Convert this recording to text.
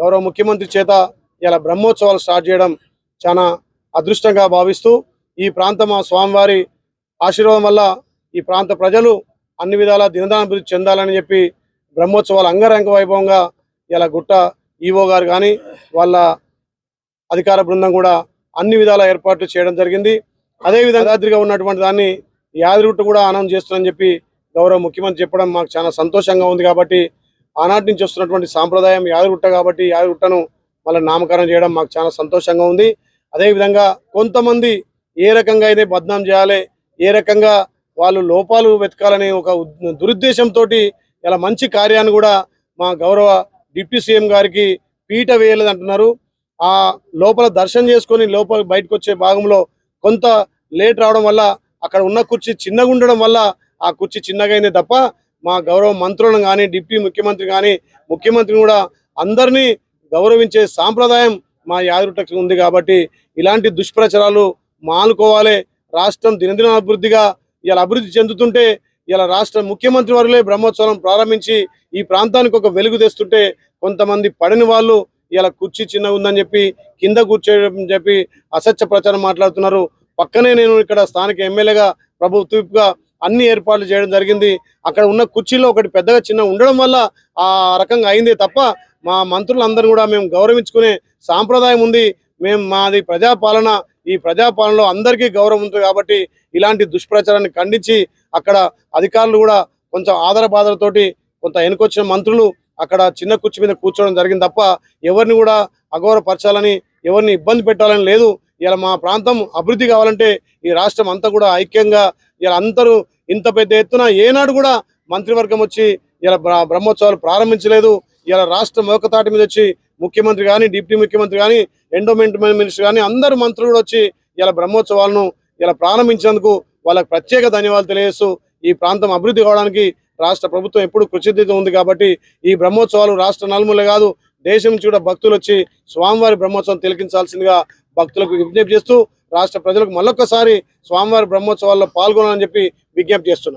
గౌరవ ముఖ్యమంత్రి చేత ఇలా బ్రహ్మోత్సవాలు స్టార్ట్ చేయడం చాలా అదృష్టంగా భావిస్తూ ఈ ప్రాంతం ఆ స్వామివారి ఆశీర్వాదం వల్ల ఈ ప్రాంత ప్రజలు అన్ని విధాల దినదానాభివృద్ధి చెందాలని చెప్పి బ్రహ్మోత్సవాలు అంగరంగ వైభవంగా ఇలా గుట్ట ఈవో గారు కానీ వాళ్ళ అధికార బృందం కూడా అన్ని విధాల ఏర్పాట్లు చేయడం జరిగింది. అదేవిధంగా యాదాద్రిగా ఉన్నటువంటి దాన్ని యాదగిరిగుట్ట కూడా ఆనందం చేస్తున్నారని చెప్పి గౌరవ ముఖ్యమంత్రి చెప్పడం మాకు చాలా సంతోషంగా ఉంది కాబట్టి ఆనాటి నుంచి వస్తున్నటువంటి సాంప్రదాయం యాదగుట్ట కాబట్టి యాదగుట్టను మళ్ళీ నామకరణం చేయడం మాకు చాలా సంతోషంగా ఉంది. అదేవిధంగా కొంతమంది ఏ రకంగా అయితే బద్నాం చేయాలి ఏ రకంగా వాళ్ళు లోపాలు వెతకాలనే ఒక దురుద్దేశంతో ఇలా మంచి కార్యాన్ని కూడా మా గౌరవ డిప్యూటీ సీఎం గారికి పీట వేయలేదు అంటున్నారు. ఆ లోపల దర్శనం చేసుకొని లోపల బయటకు వచ్చే భాగంలో కొంత లేట్ రావడం వల్ల అక్కడ ఉన్న కుర్చీ చిన్నగా ఉండడం వల్ల ఆ కుర్చీ చిన్నగా అయింది తప్ప మా గౌరవ మంత్రులను కానీ డిప్యూటీ ముఖ్యమంత్రి కానీ ముఖ్యమంత్రిని కూడా అందరినీ గౌరవించే సాంప్రదాయం మా యాదృటకు ఉంది కాబట్టి ఇలాంటి దుష్ప్రచారాలు మానుకోవాలి. రాష్ట్రం దినదిన అభివృద్ధిగా ఇలా అభివృద్ధి చెందుతుంటే ఇలా రాష్ట్ర ముఖ్యమంత్రి వారులే బ్రహ్మోత్సవం ప్రారంభించి ఈ ప్రాంతానికి ఒక వెలుగు తెస్తుంటే కొంతమంది పడిన వాళ్ళు ఇలా కుర్చీ చిన్నగా ఉందని చెప్పి కింద కూర్చోని చెప్పి అసత్య ప్రచారం మాట్లాడుతున్నారు. పక్కనే నేను ఇక్కడ స్థానిక ఎమ్మెల్యేగా ప్రభుత్వగా అన్ని ఏర్పాట్లు చేయడం జరిగింది. అక్కడ ఉన్న కుర్చీలో ఒకటి పెద్దగా చిన్న ఉండడం వల్ల ఆ రకంగా అయిందే తప్ప మా మంత్రులందరూ కూడా మేము గౌరవించుకునే సాంప్రదాయం ఉంది. మేము మాది ప్రజాపాలన. ఈ ప్రజాపాలనలో అందరికీ గౌరవం ఉంటుంది కాబట్టి ఇలాంటి దుష్ప్రచారాన్ని ఖండించి అక్కడ అధికారులు కూడా కొంచెం ఆదర బాధలతోటి కొంత వెనుకొచ్చిన మంత్రులు అక్కడ చిన్న కుర్చీ మీద కూర్చోవడం జరిగింది తప్ప ఎవరిని కూడా అగౌరవపరచాలని ఎవరిని ఇబ్బంది పెట్టాలని లేదు. ఇలా మా ప్రాంతం అభివృద్ధి కావాలంటే ఈ రాష్ట్రం అంతా కూడా ఐక్యంగా ఇలా అందరూ ఇంత పెద్ద ఎత్తున ఏనాడు కూడా మంత్రివర్గం వచ్చి ఇలా బ్ర- బ్రహ్మోత్సవాలు ప్రారంభించలేదు. ఇలా రాష్ట్రం ఒకతాటి మీద వచ్చి ముఖ్యమంత్రి కానీ డిప్యూటీ ముఖ్యమంత్రి కానీ ఎండోమెంట్ మినిస్టర్ కానీ అందరు మంత్రులు కూడా వచ్చి ఇలా బ్రహ్మోత్సవాలను ఇలా ప్రారంభించినందుకు వాళ్ళకి ప్రత్యేక ధన్యవాదాలు తెలియజేస్తూ ఈ ప్రాంతం అభివృద్ధి కావడానికి రాష్ట్ర ప్రభుత్వం ఎప్పుడు కృషితో ఉంది కాబట్టి ఈ బ్రహ్మోత్సవాలు రాష్ట్ర నలుమూల కాదు దేశం నుంచి కూడా భక్తులు వచ్చి స్వామివారి బ్రహ్మోత్సవం తిలకించాల్సిందిగా భక్తులకు విజ్ఞప్తి చేస్తూ రాష్ట్ర ప్రజలకు మళ్ళొక్కసారి స్వామివారి బ్రహ్మోత్సవాల్లో పాల్గొనాలని చెప్పి విజ్ఞప్తి చేస్తున్నారు